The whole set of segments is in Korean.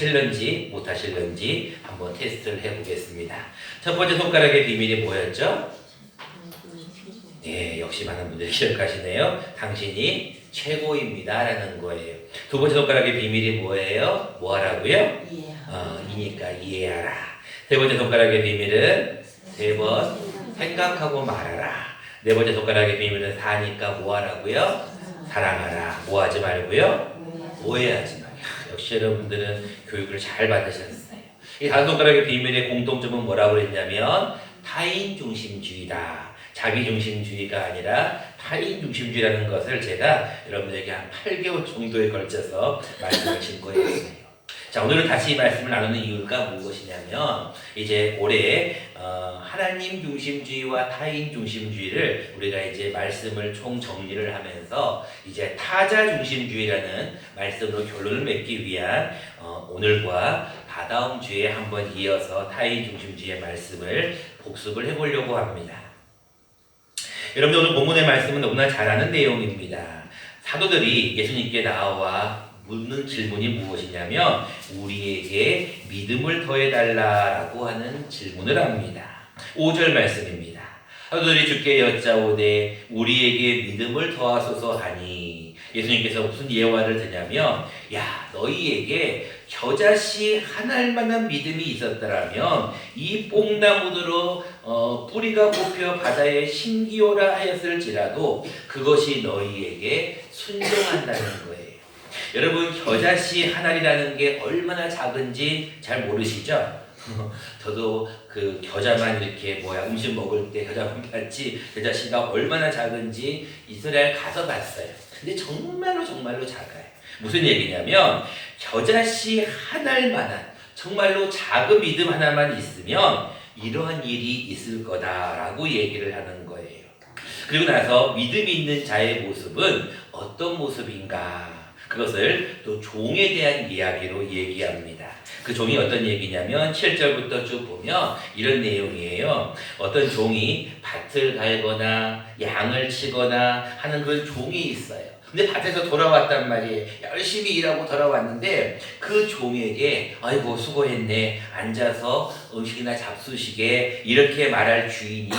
하실런지 못 하실런지 한번 테스트를 해보겠습니다. 첫 번째 손가락의 비밀이 뭐였죠? 네, 역시 많은 분들이 기억하시네요. 당신이 최고입니다 라는 거예요. 두 번째 손가락의 비밀이 뭐예요? 뭐 하라고요? 예. 어, 이니까 이해하라. 세 번째 손가락의 비밀은 세 번 생각하고 말하라. 네 번째 손가락의 비밀은 사니까 뭐 하라고요? 사랑하라. 뭐 하지 말고요? 오해하지 마. 야, 역시 여러분들은 교육을 잘 받으셨어요. 이 다섯 손가락의 비밀의 공통점은 뭐라고 그랬냐면 타인 중심주의다. 자기 중심주의가 아니라 타인 중심주의라는 것을 제가 여러분들에게 한 8개월 정도에 걸쳐서 말씀을 신고했어요. 자 오늘은 다시 이 말씀을 나누는 이유가 무엇이냐면 이제 올해 어, 하나님 중심주의와 타인 중심주의를 우리가 이제 말씀을 총 정리를 하면서 이제 타자 중심주의라는 말씀으로 결론을 맺기 위한 어, 오늘과 다다음 주에 한번 이어서 타인 중심주의의 말씀을 복습을 해보려고 합니다. 여러분들 오늘 본문의 말씀은 너무나 잘 아는 내용입니다. 사도들이 예수님께 나와 묻는 질문이 무엇이냐면 우리에게 믿음을 더해달라라고 하는 질문을 합니다. 5절 말씀입니다. 사도들이 주께 여짜오되 우리에게 믿음을 더하소서 하니 예수님께서 무슨 예화를 드냐면 야 너희에게 겨자씨 한 알만한 믿음이 있었더라면 이 뽕나무들로 어, 뿌리가 뽑혀 바다에 심기오라 하였을지라도 그것이 너희에게 순종한다는 거예요. 여러분 겨자씨 한 알이라는 게 얼마나 작은지 잘 모르시죠? 저도 그 겨자만 이렇게 뭐야 음식 먹을 때 겨자만 봤지 겨자씨가 얼마나 작은지 이스라엘 가서 봤어요. 근데 정말로 정말로 작아요. 무슨 얘기냐면 겨자씨 한 알만한 정말로 작은 믿음 하나만 있으면 이러한 일이 있을 거다라고 얘기를 하는 거예요. 그리고 나서 믿음이 있는 자의 모습은 어떤 모습인가? 그것을 또 종에 대한 이야기로 얘기합니다. 그 종이 어떤 얘기냐면 7절부터 쭉 보면 이런 내용이에요. 어떤 종이 밭을 갈거나 양을 치거나 하는 그런 종이 있어요. 근데 밭에서 돌아왔단 말이에요. 열심히 일하고 돌아왔는데 그 종에게 아이고 수고했네. 앉아서 음식이나 잡수시게 이렇게 말할 주인이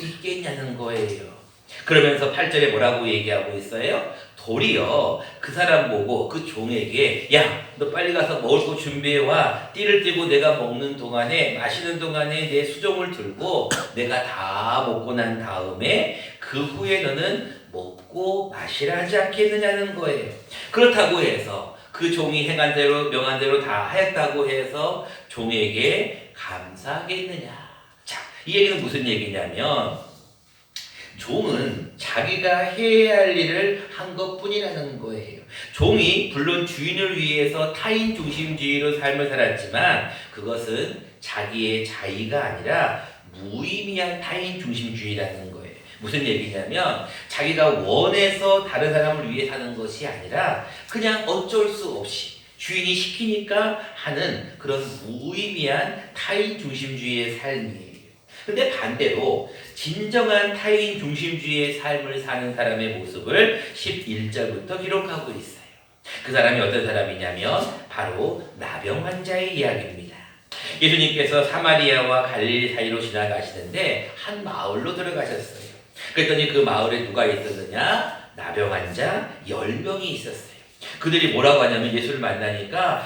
있겠냐는 거예요. 그러면서 8절에 뭐라고 얘기하고 있어요? 도리어 그 사람 보고 그 종에게 야 너 빨리 가서 먹을 거 준비해 와. 띠를 띠고 내가 먹는 동안에 마시는 동안에 내 수종을 들고 내가 다 먹고 난 다음에 그 후에 너는 먹고 마시라 하지 않겠느냐는 거예요. 그렇다고 해서 그 종이 행한 대로 명한 대로 다 하였다고 해서 종에게 감사하겠느냐? 자 이 얘기는 무슨 얘기냐면 종은 자기가 해야 할 일을 한 것뿐이라는 거예요. 종이 물론 주인을 위해서 타인 중심주의로 삶을 살았지만 그것은 자기의 자의가 아니라 무의미한 타인 중심주의라는 거예요. 무슨 얘기냐면 자기가 원해서 다른 사람을 위해 사는 것이 아니라 그냥 어쩔 수 없이 주인이 시키니까 하는 그런 무의미한 타인 중심주의의 삶이에요. 근데 반대로 진정한 타인 중심주의의 삶을 사는 사람의 모습을 11절부터 기록하고 있어요. 그 사람이 어떤 사람이냐면 바로 나병 환자의 이야기입니다. 예수님께서 사마리아와 갈릴리 사이로 지나가시는데 한 마을로 들어가셨어요. 그랬더니 그 마을에 누가 있었느냐? 나병 환자 10명이 있었어요. 그들이 뭐라고 하냐면 예수를 만나니까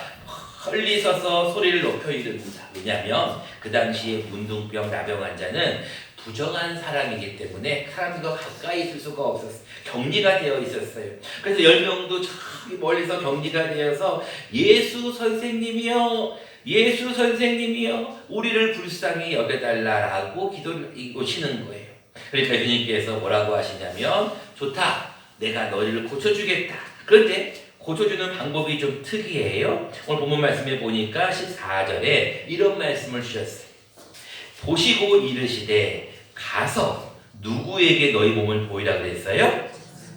헐리 서서 소리를 높여 이릅니다. 왜냐하면 그 당시에 문둥병 나병 환자는 부정한 사람이기 때문에 사람들과 가까이 있을 수가 없었어요. 격리가 되어 있었어요. 그래서 열 명도 저기 멀리서 격리가 되어서 예수 선생님이요, 예수 선생님이요, 우리를 불쌍히 여겨달라라고 기도를 이고치는 거예요. 그러니까 예수님께서 뭐라고 하시냐면 좋다, 내가 너희를 고쳐주겠다. 그런데 고쳐주는 방법이 좀 특이해요. 오늘 본문 말씀에 보니까 14절에 이런 말씀을 주셨어요. 보시고 이르시되 가서 누구에게 너희 몸을 보이라 그랬어요?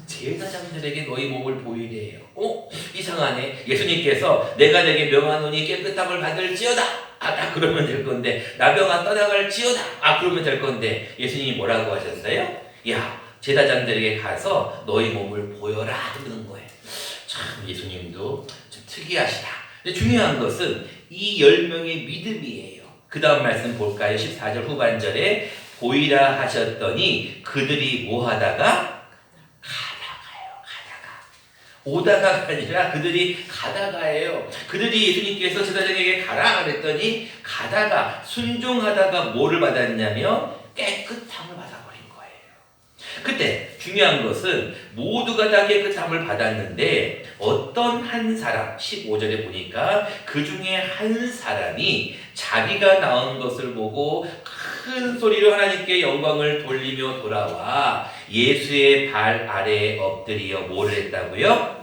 제사장들에게 너희 몸을 보이래요. 어? 이상하네. 예수님께서 내가 내게 명하노니 깨끗함을 받을지어다. 아, 딱 그러면 될 건데 나병아 떠나갈지어다. 아, 그러면 될 건데 예수님이 뭐라고 하셨어요? 야, 제사장들에게 가서 너희 몸을 보여라 그러는. 참 예수님도 좀 특이하시다. 근데 중요한 것은 이 열 명의 믿음이에요. 그 다음 말씀 볼까요? 14절 후반절에 보이라 하셨더니 그들이 뭐 하다가 오다가가 아니라 그들이 가다가예요. 그들이 예수님께서 제사장에게 가라 그랬더니 가다가 순종하다가 뭐를 받았냐면 깨끗함을 거예요. 그때 중요한 것은 모두가 다 깨끗함을 받았는데 어떤 한 사람 15절에 보니까 그 중에 한 사람이 자기가 낳은 것을 보고 큰 소리로 하나님께 영광을 돌리며 돌아와 예수의 발 아래에 엎드려 뭐를 했다고요?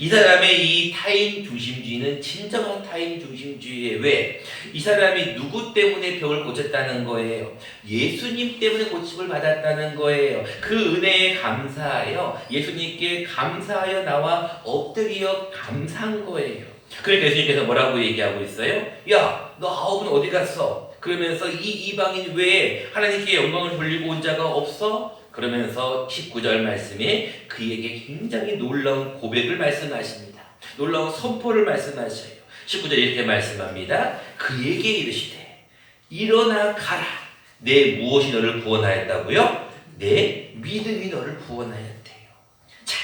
이 사람의 이 타인 중심주의는 진정한 타인 중심주의예요. 왜? 이 사람이 누구 때문에 병을 고쳤다는 거예요. 예수님 때문에 고침을 받았다는 거예요. 그 은혜에 감사하여 예수님께 감사하여 나와 엎드려 감사한 거예요. 그러니까 예수님께서 뭐라고 얘기하고 있어요? 야, 너 아홉은 어디 갔어? 그러면서 이 이방인 외에 하나님께 영광을 돌리고 온 자가 없어? 그러면서 19절 말씀에 그에게 굉장히 놀라운 고백을 말씀하십니다. 놀라운 선포를 말씀하셔요. 19절 이렇게 말씀합니다. 그에게 이르시되 일어나 가라. 내 무엇이 너를 구원하였다고요? 내 믿음이 너를 구원하였대요. 자,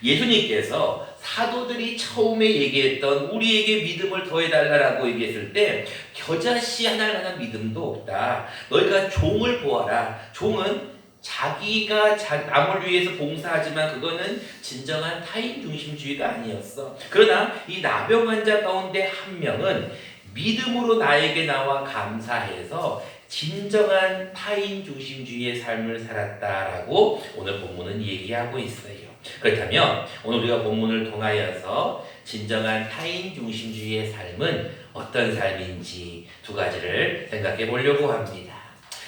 예수님께서 사도들이 처음에 얘기했던 우리에게 믿음을 더해달라고 얘기했을 때 겨자씨 하나만한 믿음도 없다. 너희가 종을 보아라. 종은 자기가 자, 남을 위해서 봉사하지만 그거는 진정한 타인 중심주의가 아니었어. 그러나 이 나병 환자 가운데 한 명은 믿음으로 나에게 나와 감사해서 진정한 타인 중심주의의 삶을 살았다라고 오늘 본문은 얘기하고 있어요. 그렇다면 오늘 우리가 본문을 통하여서 진정한 타인 중심주의의 삶은 어떤 삶인지 두 가지를 생각해 보려고 합니다.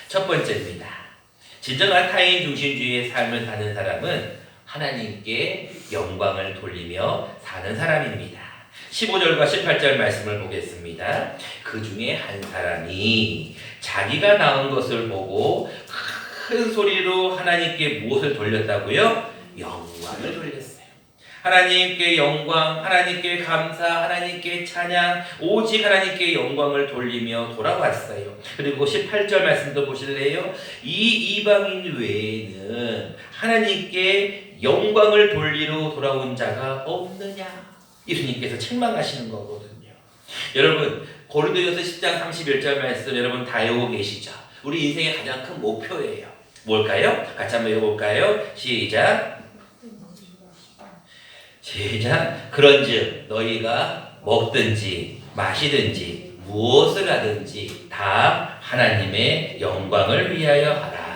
첫 번째입니다. 진정한 타인 중심주의의 삶을 사는 사람은 하나님께 영광을 돌리며 사는 사람입니다. 15절과 18절 말씀을 보겠습니다. 그 중에 한 사람이 자기가 낳은 것을 보고 큰 소리로 하나님께 무엇을 돌렸다고요? 영광을 돌렸어요. 하나님께 영광, 하나님께 감사, 하나님께 찬양, 오직 하나님께 영광을 돌리며 돌아왔어요. 그리고 18절 말씀도 보실래요? 이 이방인 외에는 하나님께 영광을 돌리러 돌아온 자가 없느냐? 예수님께서 책망하시는 거거든요. 여러분, 고린도전서 10장 31절 말씀 여러분 다 외우고 계시죠? 우리 인생의 가장 큰 목표예요. 뭘까요? 같이 한번 외워볼까요? 시작. 시작. 그런즉 너희가 먹든지 마시든지 무엇을 하든지 다 하나님의 영광을 위하여 하라.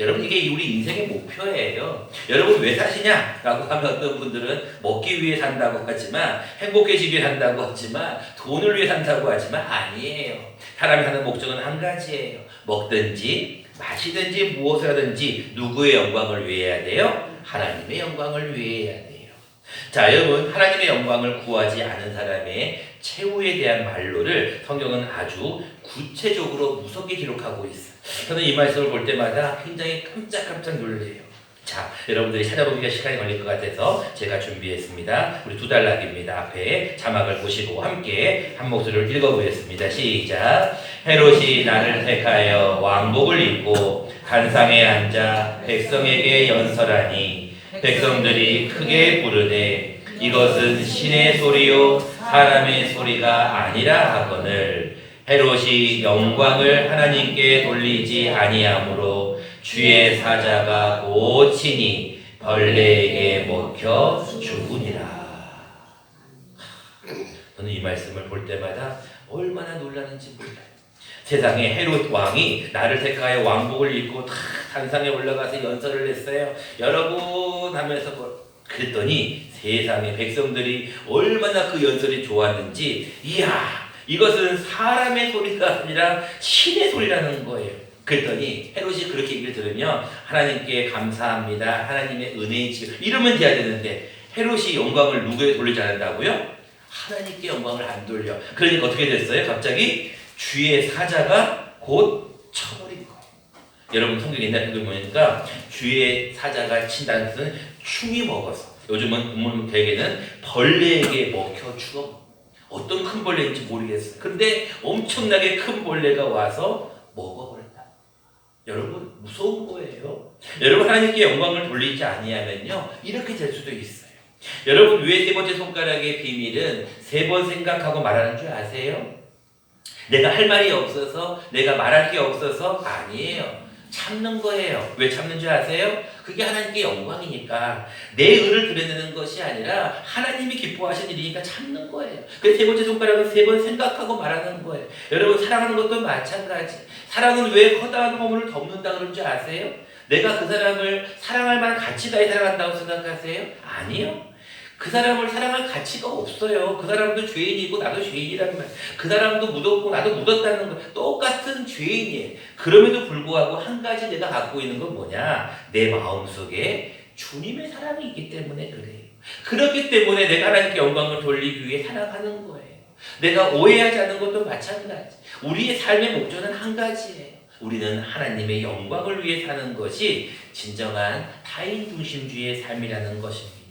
여러분 이게 우리 인생의 목표예요. 여러분 왜 사시냐라고 하면 어떤 분들은 먹기 위해 산다고 하지만 행복해지기 위해 산다고 하지만 돈을 위해 산다고 하지만 아니에요. 사람이 사는 목적은 한 가지예요. 먹든지 마시든지 무엇을 하든지 누구의 영광을 위해야 돼요? 하나님의 영광을 위해야 돼요. 자, 여러분, 하나님의 영광을 구하지 않은 사람의 최후에 대한 말로를 성경은 아주 구체적으로 무섭게 기록하고 있어요. 저는 이 말씀을 볼 때마다 굉장히 깜짝깜짝 놀래요. 자, 여러분들이 찾아보기가 시간이 걸릴 것 같아서 제가 준비했습니다. 우리 두 달락입니다. 앞에 자막을 보시고 함께 한 목소리를 읽어보겠습니다. 시작. 헤롯이 나를 택하여 왕복을 입고 단상에 앉아 백성에게 연설하니 백성들이 크게 부르되 이것은 신의 소리요 사람의 소리가 아니라 하거늘 헤롯이 영광을 하나님께 돌리지 아니하므로 주의 사자가 고치니 벌레에게 먹혀 죽으니라. 저는 이 말씀을 볼 때마다 얼마나 놀라는지 몰라요. 세상에 헤롯 왕이 나를 택하여 왕복을 입고 다 단상에 올라가서 연설을 했어요. 여러분 하면서 뭐 그랬더니 세상에 백성들이 얼마나 그 연설이 좋았는지 이야 이것은 사람의 소리가 아니라 신의 소리라는 거예요. 그랬더니 헤롯이 그렇게 얘기를 들으면 하나님께 감사합니다. 하나님의 은혜의 지 이러면 돼야 되는데 헤롯이 영광을 누구에 돌리지 않는다고요? 하나님께 영광을 안 돌려. 그러니까 어떻게 됐어요? 갑자기 주의 사자가 곧 쳐버린 거예요. 여러분 성경 옛날 성경 보니까 주의 사자가 친다는 뜻은 충이 먹어서 요즘은 본문 대개는 벌레에게 먹혀 죽어. 어떤 큰 벌레인지 모르겠어요. 근데 엄청나게 큰 벌레가 와서 먹어버린다. 여러분 무서운 거예요. 여러분 하나님께 영광을 돌리지 아니하면요 이렇게 될 수도 있어요. 여러분 왜세 번째 손가락의 비밀은 세 번 생각하고 말하는 줄 아세요? 내가 할 말이 없어서 내가 말할 게 없어서 아니에요. 참는 거예요. 왜 참는 줄 아세요? 그게 하나님께 영광이니까 내 의를 드러내는 것이 아니라 하나님이 기뻐하신 일이니까 참는 거예요. 그래서 세 번째 손가락은 세 번 생각하고 말하는 거예요. 여러분 사랑하는 것도 마찬가지. 사랑은 왜 허다한 허물을 덮는다 그런 줄 아세요? 내가 그 사람을 사랑할 만한 가치가 있 사랑한다고 생각하세요? 아니요. 그 사람을 사랑할 가치가 없어요. 그 사람도 죄인이고 나도 죄인이란 말. 그 사람도 묻었고 나도 묻었다는 거. 똑같은 죄인이에요. 그럼에도 불구하고 한 가지 내가 갖고 있는 건 뭐냐? 내 마음속에 주님의 사랑이 있기 때문에 그래요. 그렇기 때문에 내가 하나님께 영광을 돌리기 위해 살아가는 거예요. 내가 오해하지 않는 것도 마찬가지. 우리의 삶의 목적은 한 가지예요. 우리는 하나님의 영광을 위해 사는 것이 진정한 타인 중심주의의 삶이라는 것입니다.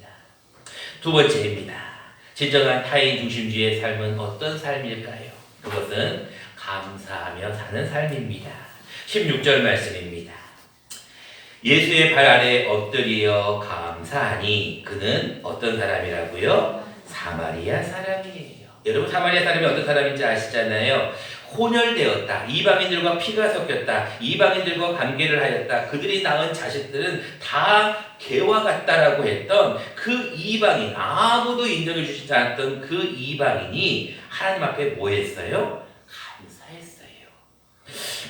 두 번째입니다. 진정한 타인 중심주의의 삶은 어떤 삶일까요? 그것은 감사하며 사는 삶입니다. 16절 말씀입니다. 예수의 발 아래 엎드려 감사하니 그는 어떤 사람이라고요? 사마리아 사람이에요. 여러분 사마리아 사람이 어떤 사람인지 아시잖아요. 혼혈되었다. 이방인들과 피가 섞였다. 이방인들과 관계를 하였다. 그들이 낳은 자식들은 다 개와 같다라고 했던 그 이방인, 아무도 인정해 주시지 않았던 그 이방인이 하나님 앞에 뭐 했어요? 감사했어요.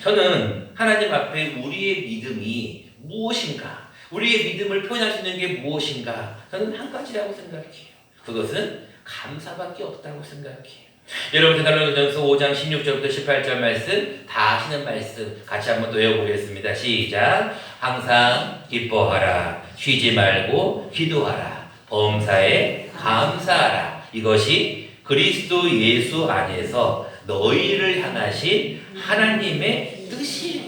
저는 하나님 앞에 우리의 믿음이 무엇인가, 우리의 믿음을 표현할 수 있는 게 무엇인가, 저는 한 가지라고 생각해요. 그것은 감사밖에 없다고 생각해요. 여러분 데살로니가전서 5장 16절부터 18절 말씀 다 아시는 말씀 같이 한번 또 외워보겠습니다. 시작. 항상 기뻐하라. 쉬지 말고 기도하라. 범사에 감사하라. 이것이 그리스도 예수 안에서 너희를 향하신 하나님의 뜻이에요.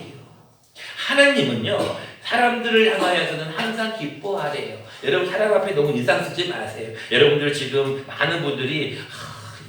하나님은요 사람들을 향하여서는 항상 기뻐하래요. 여러분 사람 앞에 너무 인상 쓰지 마세요. 여러분들 지금 많은 분들이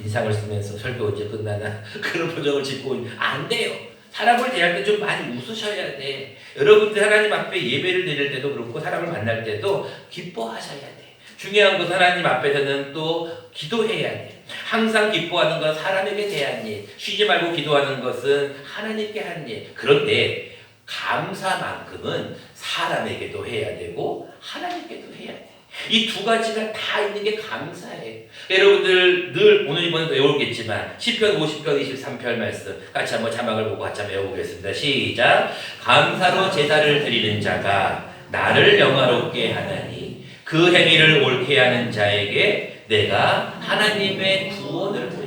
인상을 쓰면서 설교 언제 끝나나 그런 표정을 짓고 안 돼요. 사람을 대할 때 좀 많이 웃으셔야 돼. 여러분들 하나님 앞에 예배를 드릴 때도 그렇고 사람을 만날 때도 기뻐하셔야 돼. 중요한 것은 하나님 앞에서는 또 기도해야 돼. 항상 기뻐하는 건 사람에게 대한 일, 쉬지 말고 기도하는 것은 하나님께 한 일. 그런데 감사만큼은 사람에게도 해야 되고 하나님께도 해야 돼. 이 두 가지가 다 있는 게 감사예요. 여러분들 늘 오늘 이번에도 외우겠지만 10편 50편 23편 말씀 같이 한번 자막을 보고 같이 한번 외워보겠습니다. 시작. 감사로 제사를 드리는 자가 나를 영화롭게 하나니 그 행위를 옳게 하는 자에게 내가 하나님의 구원을.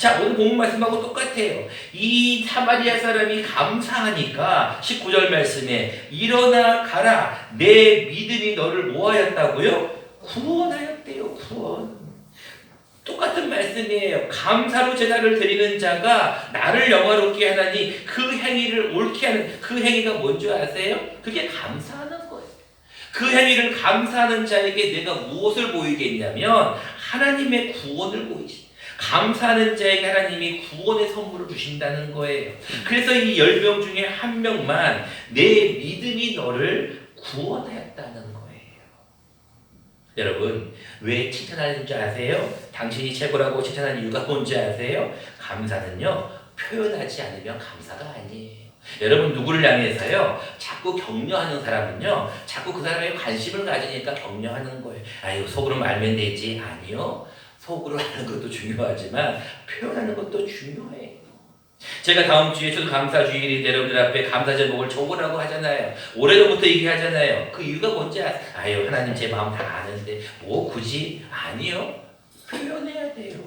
자, 오늘 본문 말씀하고 똑같아요. 이 사마리아 사람이 감사하니까 19절 말씀에 일어나 가라. 내 믿음이 너를 모하였다고요? 구원하였대요. 구원. 똑같은 말씀이에요. 감사로 제사를 드리는 자가 나를 영화롭게 하나니 그 행위를 옳게 하는 그 행위가 뭔지 아세요? 그게 감사하는 거예요. 그 행위를 감사하는 자에게 내가 무엇을 보이겠냐면 하나님의 구원을 보이시. 감사하는 자에게 하나님이 구원의 선물을 주신다는 거예요. 그래서 이 열 명 중에 한 명만 내 믿음이 너를 구원하였다는 거예요. 여러분, 왜 칭찬하는 줄 아세요? 당신이 최고라고 칭찬하는 이유가 뭔지 아세요? 감사는요, 표현하지 않으면 감사가 아니에요. 여러분 누구를 향해서요 자꾸 격려하는 사람은요 자꾸 그 사람에 관심을 가지니까 격려하는 거예요 아유 속으로 알면 되지 아니요 속으로 하는 것도 중요하지만 표현하는 것도 중요해요. 제가 다음 주에 저도 감사 주일이 여러분들 앞에 감사 제목을 적으라고 하잖아요. 오래전부터 얘기하잖아요. 그 이유가 뭔지 아세요? 하나님 제 마음 다 아는데 뭐 굳이 아니요. 표현해야 돼요.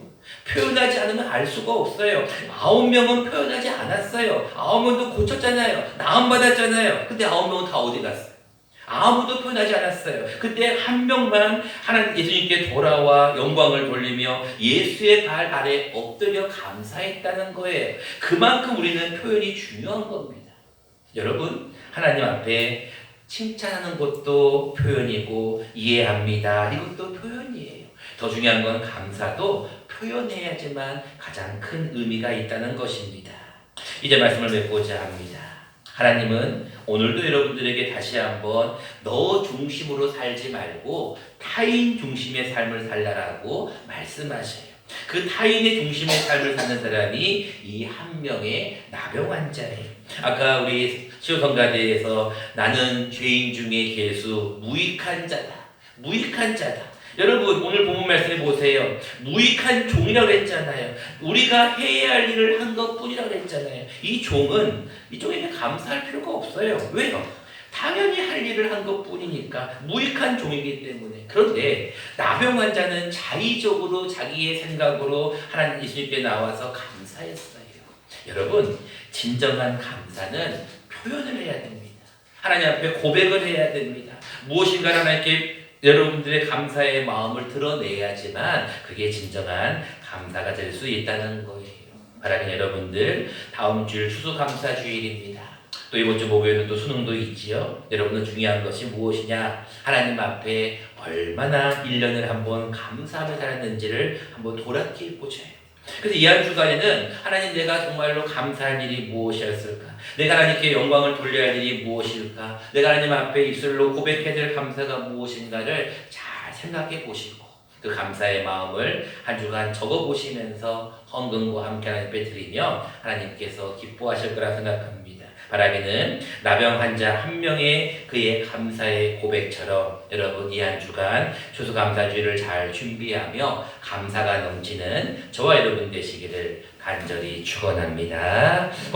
표현하지 않으면 알 수가 없어요. 아홉 명은 표현하지 않았어요. 아홉 명도 고쳤잖아요. 나음 받았잖아요. 근데 아홉 명은 다 어디 갔어요? 아무도 표현하지 않았어요. 그때 한 명만 하나님 예수님께 돌아와 영광을 돌리며 예수의 발 아래 엎드려 감사했다는 거예요. 그만큼 우리는 표현이 중요한 겁니다. 여러분, 하나님 앞에 칭찬하는 것도 표현이고 이해합니다. 이것도 표현이에요. 더 중요한 건 감사도 표현해야지만 가장 큰 의미가 있다는 것입니다. 이제 말씀을 맺고자 합니다. 하나님은 오늘도 여러분들에게 다시 한번 너 중심으로 살지 말고 타인 중심의 삶을 살라라고 말씀하셔요. 그 타인의 중심의 삶을 사는 사람이 이 한 명의 나병 환자예요. 아까 우리 시호성가대에서 나는 죄인 중에 개수 무익한 자다. 무익한 자다. 여러분 오늘 본문 말씀해 보세요. 무익한 종이라고 했잖아요. 우리가 해야 할 일을 한 것뿐이라고 했잖아요. 이 종은 이 종에게 감사할 필요가 없어요. 왜요? 당연히 할 일을 한 것뿐이니까 무익한 종이기 때문에 그런데 나병 환자는 자의적으로 자기의 생각으로 하나님 예수님께 나와서 감사했어요. 여러분 진정한 감사는 표현을 해야 됩니다. 하나님 앞에 고백을 해야 됩니다. 무엇인가 하나님께 여러분들의 감사의 마음을 드러내야지만 그게 진정한 감사가 될 수 있다는 거예요. 바라는 여러분들 다음 주일 추수 감사 주일입니다. 또 이번 주 목요일은 또 수능도 있지요. 여러분은 중요한 것이 무엇이냐? 하나님 앞에 얼마나 1년을 한번 감사하며 살았는지를 한번 돌아보자. 그래서 이한 주간에는 하나님 내가 정말로 감사할 일이 무엇이었을까? 내가 하나님께 영광을 돌려야 할 일이 무엇일까? 내가 하나님 앞에 입술로 고백해야 될 감사가 무엇인가를 잘 생각해 보시고 그 감사의 마음을 한 주간 적어 보시면서 헌금과 함께 하나님께 드리며 하나님께서 기뻐하실 거라 생각합니다. 바라기는 나병 환자 한 명의 그의 감사의 고백처럼 여러분 이 한 주간 추수감사주의를 잘 준비하며 감사가 넘치는 저와 여러분 되시기를 간절히 축원합니다.